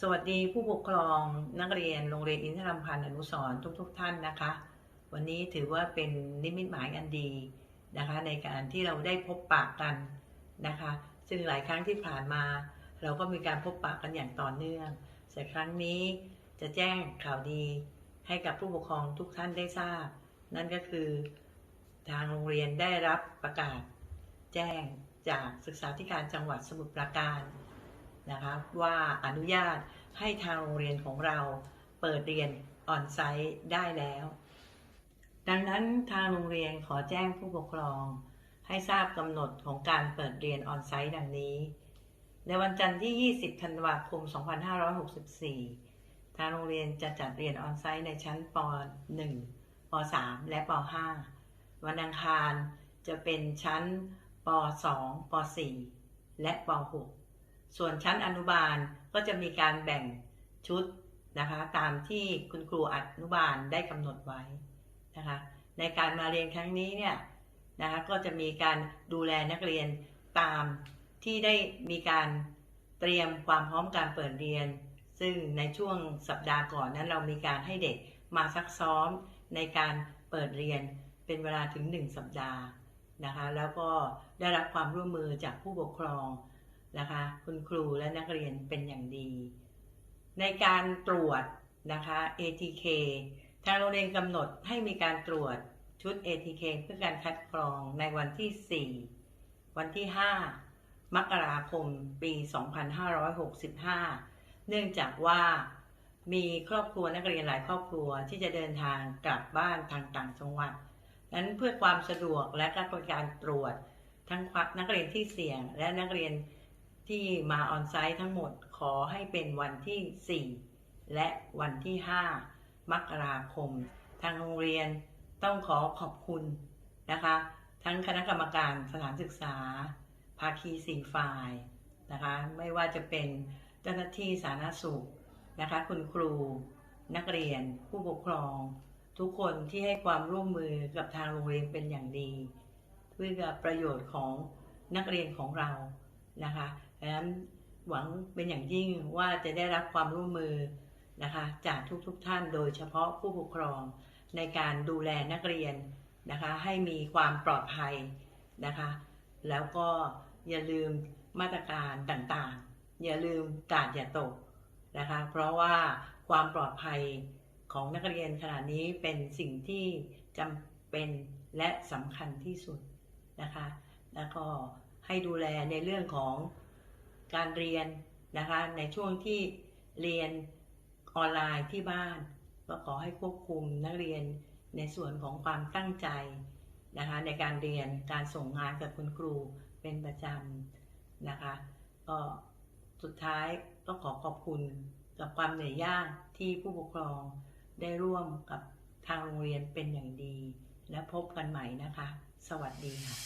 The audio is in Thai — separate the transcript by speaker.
Speaker 1: สวัสดีผู้ปกครองนักเรียนโรงเรียนอินทรามพันธ์อนุสรทุกๆทท่านนะคะ วันนี้ถือว่าเป็นนิมิตหมายอันดีนะคะ ในการที่เราได้พบปะกันนะคะ ซึ่งหลายครั้งที่ผ่านมา เราก็มีการพบปะกันอย่างต่อเนื่องแต่ครั้งนี้จะแจ้งข่าวดีให้กับผู้ปกครองทุกท่านได้ทราบ นั่นก็คือทางโรงเรียนได้รับประกาศ แจ้งจากศึกษาธิการจังหวัดสมุทรปราการ นะคะว่าอนุญาตให้ทางโรงเรียนของเราเปิดเรียนออนไซต์ได้แล้ว ดังนั้นทางโรงเรียนขอแจ้งผู้ปกครอง ให้ทราบกำหนดของการเปิดเรียนออนไซต์ดังนี้ ในวันจันทร์ที่ 20 ธันวาคม 2564 ทางโรงเรียนจะจัดเรียนออนไซต์ในชั้นป .1 ป .3 และป .5 วันอังคารจะเป็นชั้นป .2 ป .4 และป .6 ส่วนชั้นอนุบาลก็จะมีการแบ่งชุดนะคะตามที่คุณครูอนุบาลได้กำหนดไว้นะคะในการมาเรียนครั้งนี้เนี่ยนะคะก็จะมีการดูแลนักเรียนตามที่ได้มีการเตรียมความพร้อมการเปิดเรียน ซึ่งในช่วงสัปดาห์ก่อนนั้นเรามีการให้เด็กมาซักซ้อมในการเปิดเรียนเป็นเวลาถึง 1 สัปดาห์นะคะแล้วก็ได้รับความร่วมมือจากผู้ปกครอง นะคะ คุณครูและนักเรียนเป็นอย่างดี ในการตรวจนะคะ ATK ทางโรงเรียนกำหนดให้มีการตรวจชุด ATK เพื่อการคัดกรองในวันที่ 4 วันที่ 5 มกราคม ปี 2565 เนื่องจากว่ามีครอบครัวนักเรียนหลายครอบครัวที่จะเดินทางกลับบ้านทางต่างจังหวัด นั้นเพื่อความสะดวกและการตรวจทั้งนักเรียนที่เสี่ยงและนักเรียน ที่มาออนไซต์ทั้งหมดขอให้เป็นวันที่ 4 และวันที่ 5 มกราคม ทางโรงเรียนต้องขอขอบคุณนะคะ ทั้งคณะกรรมการสถานศึกษา ภาคีสี่ฝ่ายนะคะ ไม่ว่าจะเป็นเจ้าหน้าที่สาธารณสุขนะคะ คุณครูนักเรียนผู้ปกครอง ทุกคนที่ให้ความร่วมมือกับทางโรงเรียนเป็นอย่างดี เพื่อประโยชน์ของนักเรียนของเรานะคะ ดังนั้นหวังเป็นอย่างยิ่งว่าจะได้รับความร่วมมือนะคะจากทุกๆทท่านโดยเฉพาะผู้ปกครองในการดูแลนักเรียนนะคะให้มีความปลอดภัยนะคะแล้วก็อย่าลืมมาตรการต่างๆ อย่าลืมกาดอย่าตกนะคะเพราะว่าความปลอดภัยของนักเรียนขณะนี้เป็นสิ่งที่จำเป็นและสำคัญที่สุดนะคะแล้วก็ให้ดูแลในเรื่องของ การเรียนนะคะในช่วงที่เรียนออนไลน์ที่บ้าน ก็ขอให้ควบคุมนักเรียนในส่วนของความตั้งใจนะคะในการเรียนการส่งงานกับคุณครูเป็นประจำนะคะก็สุดท้ายก็ขอขอบคุณกับความเหนื่อยยากที่ผู้ปกครองได้ร่วมกับทางโรงเรียนเป็นอย่างดี และพบกันใหม่นะคะ สวัสดีค่ะ